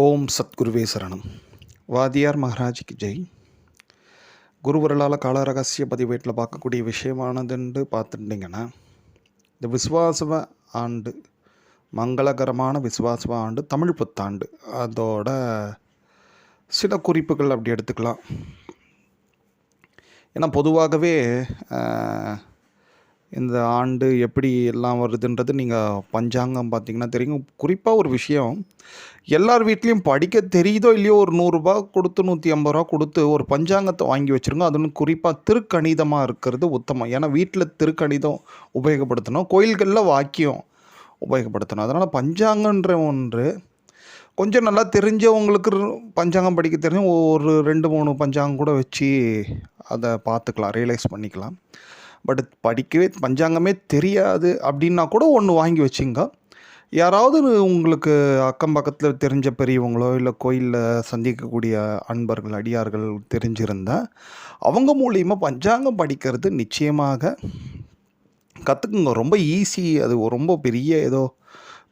ஓம் சத்குருவே சரணம். வாதியார் மகாராஜிக்கு ஜெய். குருவர்களால் கால ரகசிய பதிவேட்டில் பார்க்கக்கூடிய விஷயமானதுன்னு பார்த்துட்டிங்கன்னா இந்த விசுவாசவ ஆண்டு மங்களகரமான விசுவாசவ ஆண்டு தமிழ் புத்தாண்டு அதோட சில குறிப்புகள் அப்படி எடுத்துக்கலாம். ஏன்னா பொதுவாகவே இந்த ஆண்டு எப்படி எல்லாம் வருதுன்றது நீங்கள் பஞ்சாங்கம் பார்த்தீங்கன்னா தெரியும். குறிப்பாக ஒரு விஷயம் எல்லார் வீட்லேயும் படிக்க தெரியுதோ இல்லையோ ஒரு நூறுரூபா கொடுத்து நூற்றி ஐம்பது ரூபா கொடுத்து ஒரு பஞ்சாங்கத்தை வாங்கி வச்சுருங்க. அதுவும் குறிப்பாக திருக்கணிதமாக இருக்கிறது உத்தமம். ஏன்னா வீட்டில் திருக்கணிதம் உபயோகப்படுத்தணும் கோயில்களில் வாக்கியம் உபயோகப்படுத்தணும். அதனால் பஞ்சாங்கன்ற ஒன்று கொஞ்சம் நல்லா தெரிஞ்சவங்களுக்கு பஞ்சாங்கம் படிக்க தெரிஞ்ச ஒரு ரெண்டு மூணு பஞ்சாங்கம் கூட வச்சு அதை பார்த்துக்கலாம் ரியலைஸ் பண்ணிக்கலாம். பட் படிக்கவே பஞ்சாங்கமே தெரியாது அப்படின்னா கூட ஒன்று வாங்கி வச்சுங்க. யாராவது உங்களுக்கு அக்கம் பக்கத்தில் தெரிஞ்ச பெரியவங்களோ இல்லை கோயிலில் சந்திக்கக்கூடிய அன்பர்கள் அடியார்கள் தெரிஞ்சிருந்தா அவங்க மூலியமாக பஞ்சாங்கம் படிக்கிறது நிச்சயமாக கற்றுக்குங்க ரொம்ப ஈஸி அது ரொம்ப பெரிய ஏதோ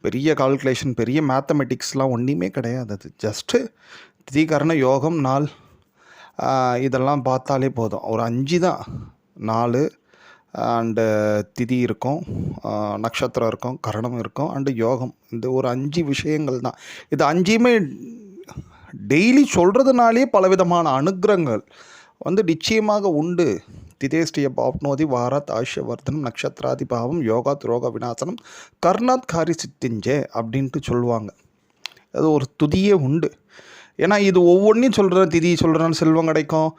பெரிய கால்குலேஷன் பெரிய மேத்தமெட்டிக்ஸ்லாம் ஒன்றுமே கிடையாது. அது ஜஸ்ட்டு திதிகரண யோகம் நாள். இதெல்லாம் பார்த்தாலே போதும். ஒரு அஞ்சு தான். நாலு அண்டு uh, திதி இருக்கும் uh, நட்சத்திரம் இருக்கும் கரணம் இருக்கும் அண்டு யோகம். இந்த ஒரு அஞ்சு விஷயங்கள் தான். இது அஞ்சுமே டெய்லி சொல்கிறதுனாலே பலவிதமான அனுக்கிரகங்கள் வந்து நிச்சயமாக உண்டு. திதேஷ்டிய பாப்னோதி வாராத் ஆஷ்யவர்தனம் நக்ஷத்ராதி பாவம் துரோக ரோக விநாசனம் கர்ணாத் காரி சித்திஞ்சே அப்படின்ட்டு சொல்லுவாங்க. அது ஒரு துதியே உண்டு. ஏன்னா இது ஒவ்வொன்றையும் சொல்கிறேன் திதி சொல்கிறேன் செல்வம் கிடைக்கும்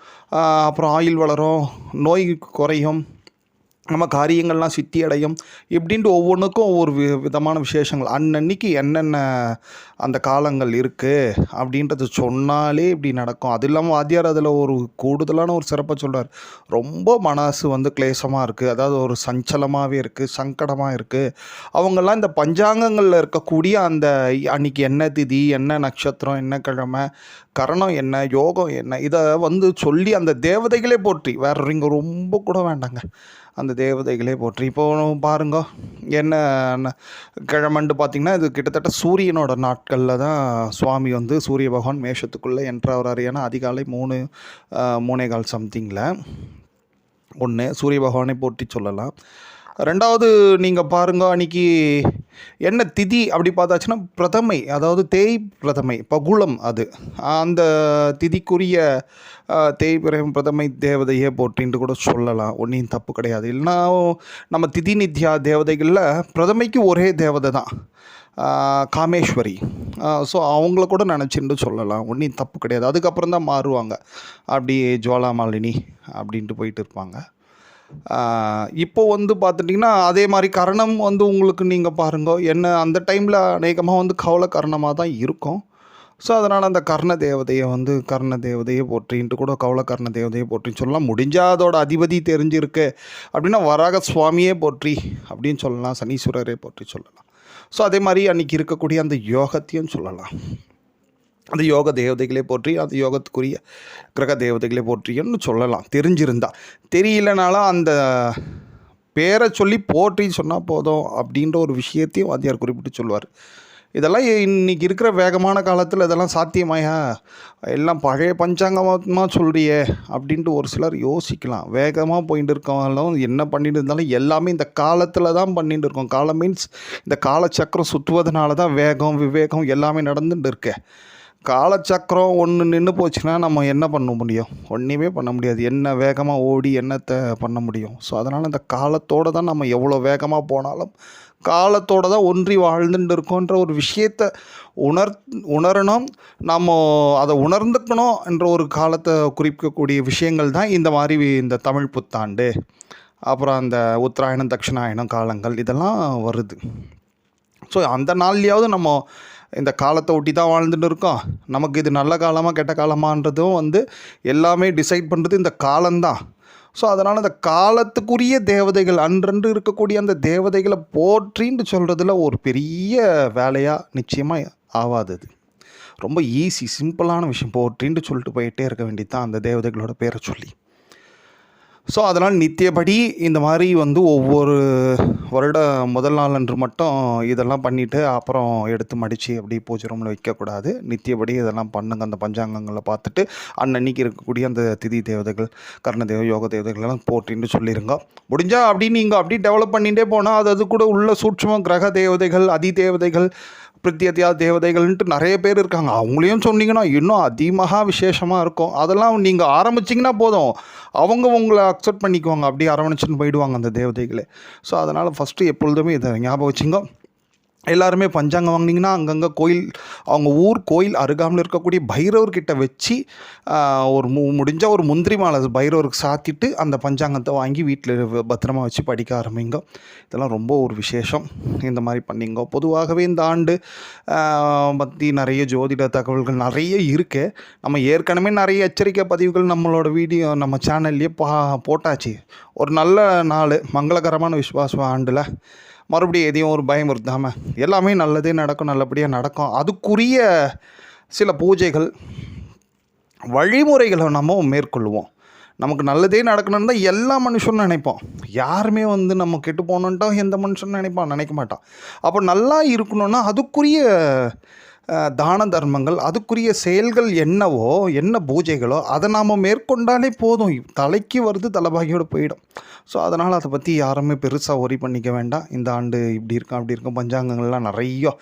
அப்புறம் ஆயில் வளரும் நோய் குறையும் நம்ம காரியங்கள்லாம் சித்தி அடையும் இப்படின்ட்டு ஒவ்வொன்றுக்கும் ஒவ்வொரு வி- விதமான விசேஷங்கள். அன்னன்னைக்கு என்னென்ன அந்த காலங்கள் இருக்குது அப்படின்றது சொன்னாலே இப்படி நடக்கும். அது இல்லாமல் வாத்தியார் அதில் ஒரு கூடுதலான ஒரு சிறப்பை சொல்கிறார் ரொம்ப மனசு வந்து கிளேசமாக இருக்குது அதாவது ஒரு சஞ்சலமாகவே இருக்குது சங்கடமாக இருக்குது அவங்கெல்லாம் இந்த பஞ்சாங்கங்களில் இருக்கக்கூடிய அந்த அன்னைக்கு என்ன திதி என்ன நட்சத்திரம் என்ன கிழமை கரணம் என்ன யோகம் என்ன இதை வந்து சொல்லி அந்த தேவதைகளே போற்றி. வேற இங்கே ரொம்ப கூட வேண்டாங்க. அந்த தேவதைகளே போற்றி. இப்போ பாருங்க என்ன கிழமண்டு பார்த்திங்கன்னா இது கிட்டத்தட்ட சூரியனோட நாட்களில் தான் சுவாமி வந்து சூரிய பகவான் மேஷத்துக்குள்ளே என்ட்ராகிறாரு ஏன்னா அதிகாலை மூணு மூணே கால் சம்திங்கில் ஒன்று சூரிய பகவானை போற்றி சொல்லலாம். ரெண்டாவது நீங்கள் பாருங்க அன்னைக்கு என்ன திதி அப்படி பார்த்தாச்சுன்னா பிரதமை அதாவது தேய் பிரதமை பகுளம் அது. அந்த திதிக்குரிய தேய் பிர- பிரதமை தேவதையே போற்றின்ட்டு கூட சொல்லலாம். ஒன்றையும் தப்பு கிடையாது. இல்லைன்னா நம்ம திதி நித்யா தேவதைகளில் பிரதமைக்கு ஒரே தேவதை தான். காமேஸ்வரி. ஸோ அவங்கள கூட நினச்சிட்டு சொல்லலாம். ஒன்றும் தப்பு கிடையாது. அதுக்கப்புறம் தான் மாறுவாங்க. அப்படி ஜுவாலாமாலினி அப்படின்ட்டு போயிட்டு இருப்பாங்க. இப்போ வந்து பார்த்துட்டிங்கன்னா அதே மாதிரி கரணம் வந்து உங்களுக்கு நீங்கள் பாருங்க என்ன அந்த டைமில் அநேகமாக வந்து கவலை கரணமாக தான் இருக்கும். ஸோ அதனால் அந்த கர்ண தேவதையை வந்து கர்ண தேவதையை போற்றின்ட்டு கூட கவலை கர்ண தேவதையை போற்றின்னு சொல்லலாம். முடிஞ்சால் அதோட அதிபதி தெரிஞ்சிருக்கு அப்படின்னா வராக சுவாமியே போற்றி அப்படின்னு சொல்லலாம் சனீஸ்வரரே போற்றி சொல்லலாம். ஸோ அதே மாதிரி அன்றைக்கி இருக்கக்கூடிய அந்த யோகத்தையும் சொல்லலாம். அந்த யோக தேவதைகளே போற்றி அந்த யோகத்துக்குரிய கிரக தேவதைகளே போற்றின்னு சொல்லலாம். தெரிஞ்சிருந்தா. தெரியலனாலும் அந்த பேரை சொல்லி போற்றி சொன்னால் போதும் அப்படின்ற ஒரு விஷயத்தையும் வாத்தியார் குறிப்பிட்டு சொல்லுவார். இதெல்லாம் இன்னைக்கு இருக்கிற வேகமான காலத்தில் இதெல்லாம் சாத்தியமாயா? எல்லாம் பழைய பஞ்சாங்கமாக சொல்கிறியே அப்படின்ட்டு ஒரு சிலர் யோசிக்கலாம். வேகமாக போயிட்டு இருக்கவங்களும் என்ன பண்ணிட்டு இருந்தாலும் எல்லாமே இந்த காலத்தில் தான் பண்ணிட்டு இருக்கோம் காலம் மீன்ஸ் இந்த காலச்சக்கரம் சுற்றுவதனால தான் வேகம் விவேகம் எல்லாமே நடந்துட்டு இருக்கேன் காலச்சக்கரம் ஒன்று நின்று போச்சுன்னா நம்ம என்ன பண்ண முடியும்? ஒன்றுமே பண்ண முடியாது. என்ன வேகமாக ஓடி என்னத்தை பண்ண முடியும்? ஸோ அதனால் இந்த காலத்தோடு தான் நம்ம எவ்வளோ வேகமாக போனாலும் காலத்தோடு தான் ஒன்றி வாழ்ந்துட்டு இருக்கோன்ற ஒரு விஷயத்தை உணர் உணரணும். நம்ம அதை உணர்ந்துக்கணும் என்ற ஒரு காலத்தை குறிக்கக்கூடிய விஷயங்கள் தான் இந்த மாதிரி இந்த தமிழ் புத்தாண்டு. அப்புறம் அந்த உத்தராயணம் தட்சிணாயணம் காலங்கள் இதெல்லாம் வருது. ஸோ அந்த நாள்லையாவது நம்ம இந்த காலத்தை ஒட்டி தான் வாழ்ந்துட்டு இருக்கோம். நமக்கு இது நல்ல காலமாக கெட்ட காலமான்றதும் வந்து எல்லாமே டிசைட் பண்ணுறது இந்த காலம்தான். ஸோ அதனால் அந்த காலத்துக்குரிய தேவதைகள் அன்றன்று இருக்கக்கூடிய அந்த தேவதைகளை போற்றின்னு சொல்கிறதுல ஒரு பெரிய வேலையாக நிச்சயமாக ஆகாது அது. ரொம்ப ஈஸி சிம்பிளான விஷயம் போற்றின்ட்டு சொல்லிட்டு போயிட்டே இருக்க வேண்டியது தான் அந்த தேவதைகளோட பேரை சொல்லி. ஸோ அதனால் நித்தியபடி இந்த மாதிரி வந்து ஒவ்வொரு வருட முதல் நாள் அன்று மட்டும் இதெல்லாம் பண்ணிவிட்டு அப்புறம் எடுத்து மடித்து அப்படி பூஜை ரூமில் வைக்கக்கூடாது. நித்தியபடி இதெல்லாம் பண்ணுங்க. அந்த பஞ்சாங்கங்களை பார்த்துட்டு அன்னன்னைக்கு இருக்கக்கூடிய அந்த திதி தேவதைகள் கர்ணதேவ யோக தேவதைகள்லாம் போற்றின்னு சொல்லிடுங்க முடிஞ்சால் அப்படி நீங்கள் அப்படி டெவலப் பண்ணிகிட்டே போனால் அது அது கூட உள்ள சூட்சும கிரக தேவதைகள் அதி தேவதைகள் பிரத்யத்தியா தேவதைகள்ன்ட்டு நிறைய பேர் இருக்காங்க. அவங்களையும் சொன்னீங்கன்னா இன்னும் அதிகமாக விசேஷமாக இருக்கும். அதெல்லாம் நீங்கள் ஆரம்பிச்சிங்கன்னா போதும். அவங்க உங்களை அக்செப்ட் பண்ணிக்குவாங்க. அப்படியே அரவணைச்சின்னு போயிடுவாங்க அந்த தேவதைகளே. ஸோ அதனால் ஃபஸ்ட்டு எப்பொழுதுமே இதை ஞாபகம் வச்சுங்க. எல்லாருமே பஞ்சாங்கம் வாங்கினீங்கன்னா அங்கங்கே கோயில் அவங்க ஊர் கோயில் அருகாமல் இருக்கக்கூடிய பைரவர்கிட்ட வச்சு ஒரு மு முடிஞ்ச ஒரு முந்திரி மாலை அது பைரவருக்கு சாத்திட்டு அந்த பஞ்சாங்கத்தை வாங்கி வீட்டில் பத்திரமா வச்சு படிக்க ஆரம்பிங்க. இதெல்லாம் ரொம்ப ஒரு விசேஷம். இந்த மாதிரி பண்ணிங்க. பொதுவாகவே இந்த ஆண்டு பற்றி நிறைய ஜோதிட தகவல்கள் நிறைய இருக்கு. நம்ம ஏற்கனவே நிறைய எச்சரிக்கை பதிவுகள் நம்மளோட வீடியோ நம்ம சேனல்லையே பா போட்டாச்சு. ஒரு நல்ல நாள். மங்களகரமான விஸ்வாச ஆண்டில். மறுபடியும் எதையும் ஒரு பயம் எல்லாமே நல்லதே நடக்கும் நல்லபடியாக நடக்கும். அதுக்குரிய சில பூஜைகள் வழிமுறைகளை நம்ம மேற்கொள்வோம் நமக்கு நல்லதே நடக்கணும்னு தான் எல்லா மனுஷனும் நினைப்போம். யாருமே வந்து நம்ம கெட்டு போகணுன்ட்டா எந்த மனுஷனும் நினைப்பான் நினைக்க மாட்டான் அப்போ நல்லா இருக்கணும்னா அதுக்குரிய தான தர்மங்கள் அதுக்குரிய செயல்கள் என்னவோ என்ன பூஜைகளோ அதை நாம் மேற்கொண்டாலே போதும். தலைக்கு வருது தலைபாகியோடு போயிடும். ஸோ அதனால் அதை பற்றி யாருமே பெருசாக ஒரி பண்ணிக்க வேண்டாம். இந்த ஆண்டு இப்படி இருக்கும் அப்படி இருக்கும் பஞ்சாங்கங்கள்லாம் நிறைய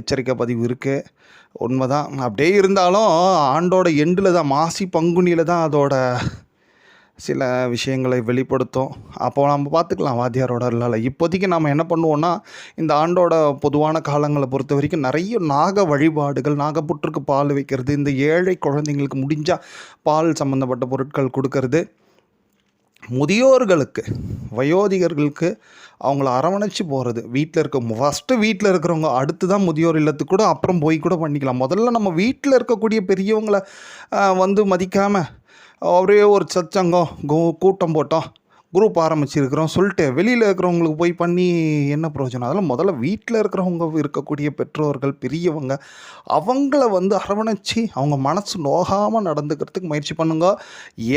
எச்சரிக்கை பதிவு இருக்குது உண்மைதான். அப்படியே இருந்தாலும் ஆண்டோட எண்டில் தான் மாசி பங்குனியில் தான் அதோட சில விஷயங்களை வெளிப்படுத்தும். அப்போ நம்ம பார்த்துக்கலாம் வாத்தியாரோட இல்லால் இப்போதைக்கு நம்ம என்ன பண்ணுவோன்னா இந்த ஆண்டோட பொதுவான காலங்களை பொறுத்த வரைக்கும் நிறைய நாக வழிபாடுகள் நாகப்புற்றுக்கு பால் வைக்கிறது இந்த ஏழை குழந்தைங்களுக்கு முடிஞ்சால் பால் சம்மந்தப்பட்ட பொருட்கள் கொடுக்கறது. முதியோர்களுக்கு வயோதிகர்களுக்கு அவங்கள அரவணைச்சு போகிறது வீட்டில் இருக்க ஃபஸ்ட்டு வீட்டில் இருக்கிறவங்க அடுத்து தான் முதியோர் இல்லத்துக்கு கூட அப்புறம் போய் கூட பண்ணிக்கலாம். முதல்ல நம்ம வீட்டில் இருக்கக்கூடிய பெரியவங்களை வந்து மதிக்காமல் ஒரே ஒரு சச்சங்கம் கூட்டம் போட்டோம் குரூப் ஆரம்பிச்சிருக்கிறோம். சொல்லிட்டு வெளியில் இருக்கிறவங்களுக்கு போய் பண்ணி என்ன பிரயோஜனம்? அதெல்லாம் முதல்ல வீட்டில் இருக்கிறவங்க இருக்கக்கூடிய பெற்றோர்கள் பெரியவங்க அவங்கள வந்து அரவணைச்சு அவங்க மனசு நோகாமல் நடந்துக்கிறதுக்கு முயற்சி பண்ணுங்க.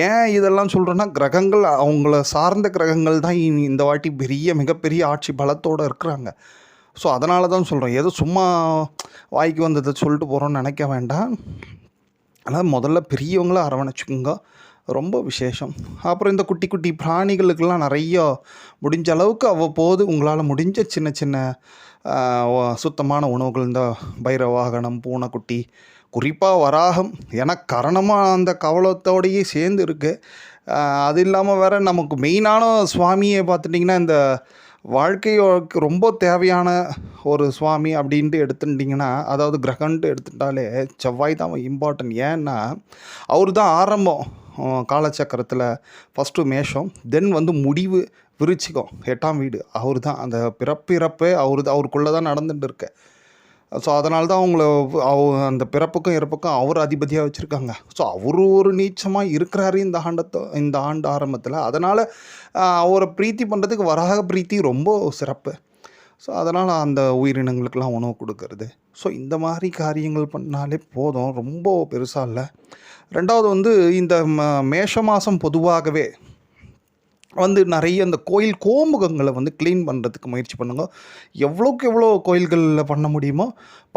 ஏன் இதெல்லாம் சொல்கிறேன்னா கிரகங்கள் அவங்கள சார்ந்த கிரகங்கள் தான் இந்த வாட்டி பெரிய மிகப்பெரிய ஆட்சி பலத்தோடு இருக்கிறாங்க. ஸோ அதனால தான் சொல்கிறேன் ஏதோ சும்மா வாய்க்கு வந்ததை சொல்லிட்டு போகிறோன்னு நினைக்க வேண்டாம். ஆனால் முதல்ல பெரியவங்கள அரவணைச்சுக்குங்க. ரொம்ப விசேஷம். அப்புறம் இந்த குட்டி குட்டி பிராணிகளுக்கெல்லாம் நிறைய முடிஞ்ச அளவுக்கு அவ்வப்போது உங்களால் முடிஞ்ச சின்ன சின்ன சுத்தமான உணவுகள் இந்த பைர வாகனம் பூனைக்குட்டி குறிப்பாக வராகம் ஏன்னா கரணமாக அந்த கவலத்தோடையே சேர்ந்து இருக்குது அது இல்லாமல் வேறு நமக்கு மெயினான சுவாமியை பார்த்துட்டிங்கன்னா இந்த வாழ்க்கையோக்கு ரொம்ப தேவையான ஒரு சுவாமி அப்படின்ட்டு எடுத்துட்டிங்கன்னா அதாவது கிரகன்ட்டு எடுத்துட்டாலே செவ்வாய் தான் இம்பார்ட்டன்ட் ஏன்னா அவர் தான் ஆரம்பம் காலச்சக்கரத்தில் ஃபஸ்ட்டு மேஷம் தென் வந்து முடிவு விரிச்சிக்கும் எட்டாம் வீடு. அவர் தான் அந்த பிறப்பிறப்பே அவர் தான் அவருக்குள்ளே தான் நடந்துட்டு இருக்கு. ஸோ அதனால தான் அவங்கள அவ அந்த பிறப்புக்கும் இறப்புக்கும் அவர் அதிபதியாக வச்சுருக்காங்க. ஸோ அவர் ஒரு நீச்சமாக இருக்கிறாரு இந்த ஆண்டத்தை இந்த ஆண்டு ஆரம்பத்தில். அதனால் அவரை பிரீத்தி பண்ணுறதுக்கு வராக பிரீத்தி ரொம்ப சிறப்பு. ஸோ அதனால் அந்த உயிரினங்களுக்கெல்லாம் உணவு கொடுக்கறது. ஸோ இந்த மாதிரி காரியங்கள் பண்ணாலே போதும். ரொம்ப பெருசாக இல்லை. ரெண்டாவது வந்து இந்த ம- மேஷ மாதம் பொதுவாகவே வந்து நிறைய அந்த கோயில் கோமுகங்களை வந்து க்ளீன் பண்ணுறதுக்கு முயற்சி பண்ணுங்க. எவ்வளோக்கு எவ்வளோ கோயில்களில் பண்ண முடியுமோ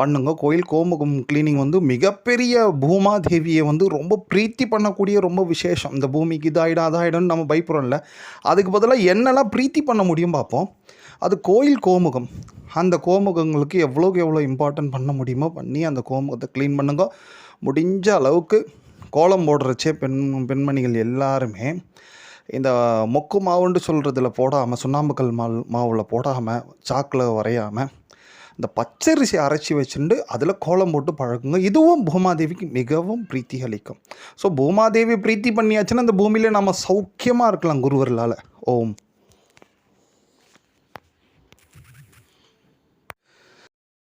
பண்ணுங்க. கோயில் கோமுகம் க்ளீனிங் வந்து மிகப்பெரிய பூமாதேவியை வந்து ரொம்ப பிரீத்தி பண்ணக்கூடிய ரொம்ப விசேஷம். இந்த பூமிக்கு இதாயிடும் அதாயிடும்னு நம்ம பயப்படுறோம்ல. அதுக்கு பதிலாக என்னெல்லாம் பிரீத்தி பண்ண முடியும் பார்ப்போம். அது கோயில் கோமுகம். அந்த கோமுகங்களுக்கு எவ்வளோக்கு எவ்வளோ இம்பார்ட்டன்ட் பண்ண முடியுமோ பண்ணி அந்த கோமுகத்தை க்ளீன் பண்ணுங்க. முடிஞ்ச அளவுக்கு கோலம் போடுறச்சே பெண் பெண்மணிகள் எல்லாருமே இந்த மொக்கு மாவுன்னு சொல்கிறதுல போடாமல் சுண்ணாம்புக்கல் மாவு மாவில் போடாமல் சாக்கில் வரையாமல் இந்த பச்சரிசி அரைச்சி வச்சுட்டு அதில் கோலம் போட்டு பழகுங்க. இதுவும் பூமாதேவிக்கு மிகவும் பிரீத்தி அளிக்கும் ஸோ பூமாதேவி பிரீத்தி பண்ணியாச்சுன்னா இந்த பூமியில் நம்ம சௌக்கியமாக இருக்கலாம் குருவர்களால். ஓம்.